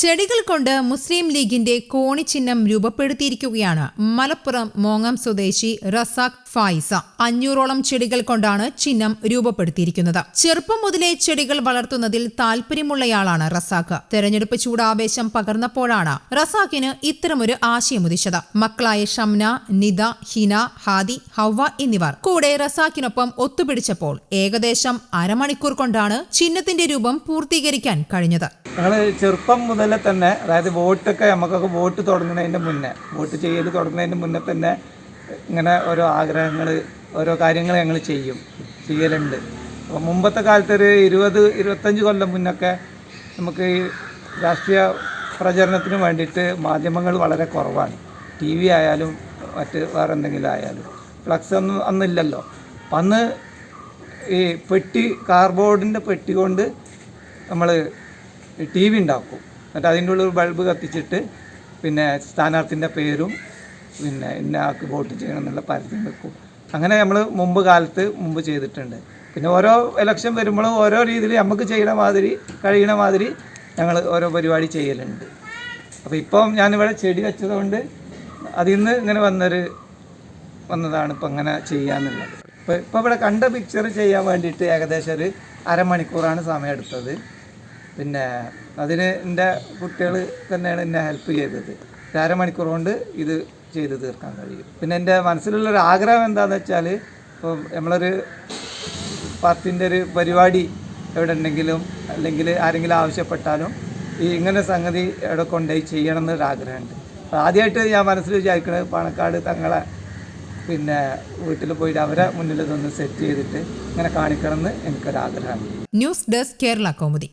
ചെടികൾ കൊണ്ട് മുസ്ലിം ലീഗിന്റെ കോണി ചിഹ്നം രൂപപ്പെടുത്തിയിരിക്കുകയാണ്. മലപ്പുറം മോങ്ങം സ്വദേശി റസാഖ് ഫായിസ അഞ്ഞൂറോളം ചെടികൾ കൊണ്ടാണ് ചിഹ്നം രൂപപ്പെടുത്തിയിരിക്കുന്നത്. ചെറുപ്പം മുതലേ ചെടികൾ വളർത്തുന്നതിൽ താല്പര്യമുള്ളയാളാണ് റസാഖ്. തെരഞ്ഞെടുപ്പ് ചൂടാവേശം പകർന്നപ്പോഴാണ് റസാഖിന് ഇത്തരമൊരു ആശയമുദിച്ചത് മക്കളായ ഷംന നിത ഹിന ഹാദി ഹവ എന്നിവർ കൂടെ റസാഖിനൊപ്പം ഒത്തുപിടിച്ചപ്പോൾ ഏകദേശം അരമണിക്കൂർ കൊണ്ടാണ് ചിഹ്നത്തിന്റെ രൂപം പൂർത്തീകരിക്കാൻ കഴിഞ്ഞത്. ചെറുപ്പം മുതലേ തന്നെ അതായത് വോട്ടൊക്കെ നമുക്കൊക്കെ വോട്ട് തുടങ്ങുന്നതിന്റെ മുന്നേ വോട്ട് ചെയ്യൽ തുടങ്ങുന്നതിന് മുന്നേ തന്നെ ഇങ്ങനെ ഓരോ ആഗ്രഹങ്ങൾ ഓരോ കാര്യങ്ങൾ ഞങ്ങൾ ചെയ്യും ചെയ്യലുണ്ട്. അപ്പോൾ മുമ്പത്തെ കാലത്ത് ഒരു ഇരുപത് ഇരുപത്തഞ്ച് കൊല്ലം മുന്നൊക്കെ നമുക്ക് ഈ രാഷ്ട്രീയ പ്രചരണത്തിന് വേണ്ടിയിട്ട് മാധ്യമങ്ങൾ വളരെ കുറവാണ്. ടി വി ആയാലും മറ്റ് വേറെ എന്തെങ്കിലും ആയാലും. ഫ്ലക്സ് ഒന്നും അന്നില്ലല്ലോ അപ്പം അന്ന് ഈ പെട്ടി കാർബോർഡിന്റെ പെട്ടി കൊണ്ട് നമ്മൾ ടി വി ഉണ്ടാക്കും. എന്നിട്ട് അതിന്റെ ഉള്ളിൽ ബൾബ് കത്തിച്ചിട്ട് പിന്നെ സ്ഥാനാർത്ഥിന്റെ പേരും പിന്നെ ഇന്ന ആൾക്ക് വോട്ട് ചെയ്യണം എന്നുള്ള പരസ്യം വെക്കും. അങ്ങനെ നമ്മൾ മുമ്പ് കാലത്ത് മുമ്പ് ചെയ്തിട്ടുണ്ട്. പിന്നെ ഓരോ ഇലക്ഷൻ വരുമ്പോഴും ഓരോ രീതിയിൽ നമുക്ക് ചെയ്യണ മാതിരി കഴിയണ മാതിരി ഞങ്ങൾ ഓരോ പരിപാടി ചെയ്യലുണ്ട്. അപ്പോൾ ഇപ്പം ഞാനിവിടെ ചെടി വെച്ചതുകൊണ്ട് അതിൽ നിന്ന് ഇങ്ങനെ വന്നൊരു വന്നതാണ് ഇപ്പം അങ്ങനെ ചെയ്യാന്നുള്ളത്. ഇപ്പോൾ ഇപ്പോൾ ഇവിടെ കണ്ട പിക്ചർ ചെയ്യാൻ വേണ്ടിയിട്ട് ഏകദേശം ഒരു അരമണിക്കൂറാണ് സമയം എടുത്തത് പിന്നെ അതിന് എന്റെ കുട്ടികൾ തന്നെയാണ് എന്നെ ഹെൽപ്പ് ചെയ്തത്. അരമണിക്കൂർ കൊണ്ട് ഇത് ചെയ്ത് തീർക്കാൻ കഴിയും. പിന്നെ എന്റെ മനസ്സിലുള്ളൊരു ആഗ്രഹം എന്താണെന്ന് വെച്ചാൽ ഇപ്പോൾ നമ്മളൊരു പാർട്ടിന്റെ ഒരു പരിപാടി എവിടെ ഉണ്ടെങ്കിലും അല്ലെങ്കിൽ ആരെങ്കിലും ആവശ്യപ്പെട്ടാലും ഈ ഇങ്ങനെ സംഗതി എവിടെ കൊണ്ടുപോയി ചെയ്യണം എന്നൊരു ആഗ്രഹമുണ്ട്. അപ്പോൾ ആദ്യമായിട്ട് ഞാൻ മനസ്സിൽ വിചാരിക്കുന്നത് പാണക്കാട് തങ്ങളെ പിന്നെ വീട്ടിൽ പോയിട്ട് അവരെ മുന്നിൽ ഇതൊന്ന് സെറ്റ് ചെയ്തിട്ട് ഇങ്ങനെ കാണിക്കണം എന്ന് എനിക്കൊരാഗ്രഹമുണ്ട്. News desk Kerala Kaumudi